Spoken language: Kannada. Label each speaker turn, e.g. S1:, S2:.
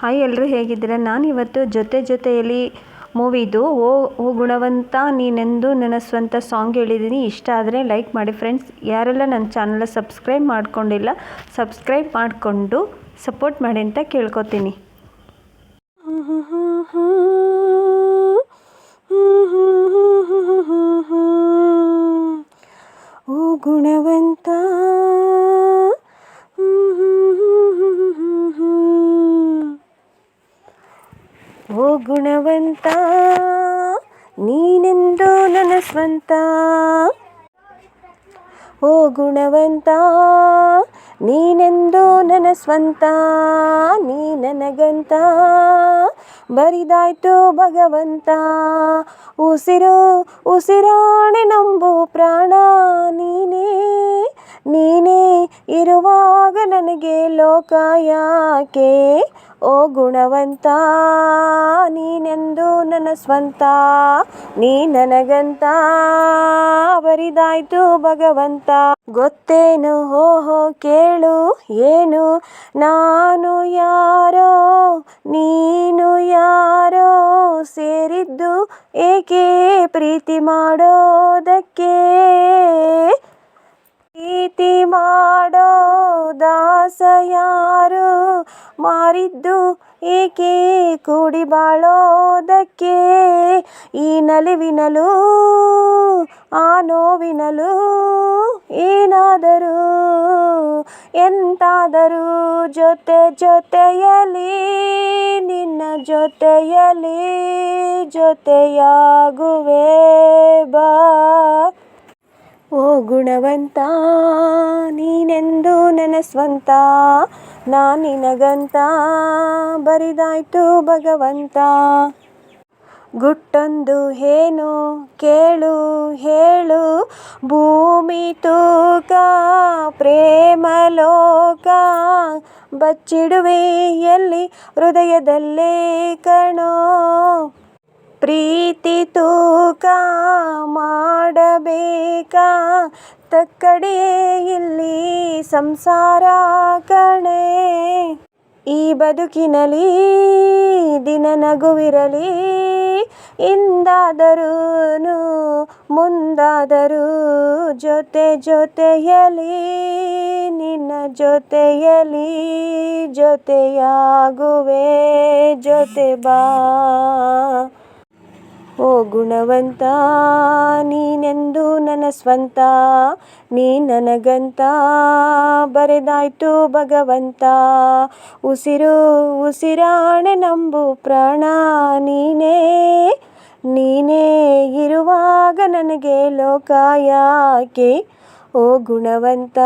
S1: ಹಾಯ್ ಎಲ್ಲರೂ ಹೇಗಿದ್ದೀರಾ? ನಾನು ಇವತ್ತು ಜೊತೆ ಜೊತೆಯಲ್ಲಿ ಮೂವಿದು ಓ ಓ ಗುಣವಂತ ನೀನೆಂದು ನನ್ನ ಸಾಂಗ್ ಹೇಳಿದ್ದೀನಿ. ಇಷ್ಟ ಆದರೆ ಲೈಕ್ ಮಾಡಿ ಫ್ರೆಂಡ್ಸ್ ಯಾರೆಲ್ಲ ನನ್ನ ಚಾನಲ್ ಸಬ್ಸ್ಕ್ರೈಬ್ ಮಾಡ್ಕೊಂಡಿಲ್ಲ ಸಬ್ಸ್ಕ್ರೈಬ್ ಮಾಡಿಕೊಂಡು ಸಪೋರ್ಟ್ ಮಾಡಿ ಅಂತ ಕೇಳ್ಕೊತೀನಿ. ಓ ಗುಣವಂತ ಓ ಗುಣವಂತ, ನೀನೆಂದು ನನ್ನ ಸ್ವಂತ ಓ ಗುಣವಂತ, ನೀನೆಂದು ನನ್ನ ಸ್ವಂತ ನೀ ನನಗಂತ, ಬರಿದಾಯ್ತು ಭಗವಂತ. ಉಸಿರು, ಉಸಿರಾಣೆ ನಂಬು ಪ್ರಾಣ ನೀನೇ ನೀನೇ ಇರುವಾಗ ನನಗೆ ಲೋಕ ಯಾಕೆ? ಓ ಗುಣವಂತ, ನೀನೆಂದು ನನ್ನ ಸ್ವಂತ ನೀ ನನಗಂತ ಬರಿದಾಯ್ತು ಭಗವಂತ. ಗೊತ್ತೇನು? ಓಹೋ ಕೇಳು. ಏನು? ನಾನು ಯಾರೋ? ನೀನು ಯಾರೋ? ಸೇರಿದ್ದು ಏಕೆ ಪ್ರೀತಿ ಮಾಡೋದಕ್ಕೆ? ಪ್ರೀತಿ ಮಾಡೋ ದಾಸ ಯಾರು ಮಾರಿದ್ದು ಏಕೆ? ಕೂಡಿ ಬಾಳೋದಕ್ಕೆ ಈ ನಲಿವಿನಲು, ಆ ನೋವಿನಲೂ ಏನಾದರೂ? ಎಂತಾದರೂ ಜೊತೆ ಜೊತೆಯಲ್ಲಿ, ನಿನ್ನ ಜೊತೆಯಲ್ಲಿ ಜೊತೆಯಾಗುವೆ ಬಾ. ಓ ಗುಣವಂತ, ನೀನೆಂದು ನನ್ನ ಸ್ವಂತ ನಾನಿನಗಂತ ಬರಿದಾಯ್ತು ಭಗವಂತ. ಗುಟ್ಟೊಂದು ಏನು ಕೇಳು, ಹೇಳು, ಭೂಮಿ, ತೂಕ, ಪ್ರೇಮ, ಲೋಕ. ಬಚ್ಚಿಡುವೆ ಎಲ್ಲಿ, ಹೃದಯದಲ್ಲೇ ಕಣೋ. ಪ್ರೀತಿ, ತೂಕ ಮಾಡಬೇಕಾ? ತಕ್ಕಡೆ ಇಲ್ಲಿ ಸಂಸಾರ ಕಣೆ. ಈ ಬದುಕಿನಲ್ಲಿ ದಿನ ನಗುವಿರಲಿ. ಇಂದಾದರೂ ಮುಂದಾದರೂ ಜೊತೆ ಜೊತೆಯಲಿ ನಿನ್ನ ಜೊತೆಯಲಿ ಜೊತೆಯಾಗುವೆ. ಜೊತೆ ಬಾ. ಓ ಗುಣವಂತ, ನೀನೆಂದು ನನ್ನ ಸ್ವಂತ ನೀ ನನಗಂತ ಬರೆದಾಯ್ತು ಭಗವಂತ. ಉಸಿರು ಉಸಿರಾಣೆ ನಂಬು ಪ್ರಾಣ ನೀನೇ ನೀನೇ ಇರುವಾಗ ನನಗೆ ಲೋಕ ಯಾಕೆ? ಓ ಗುಣವಂತ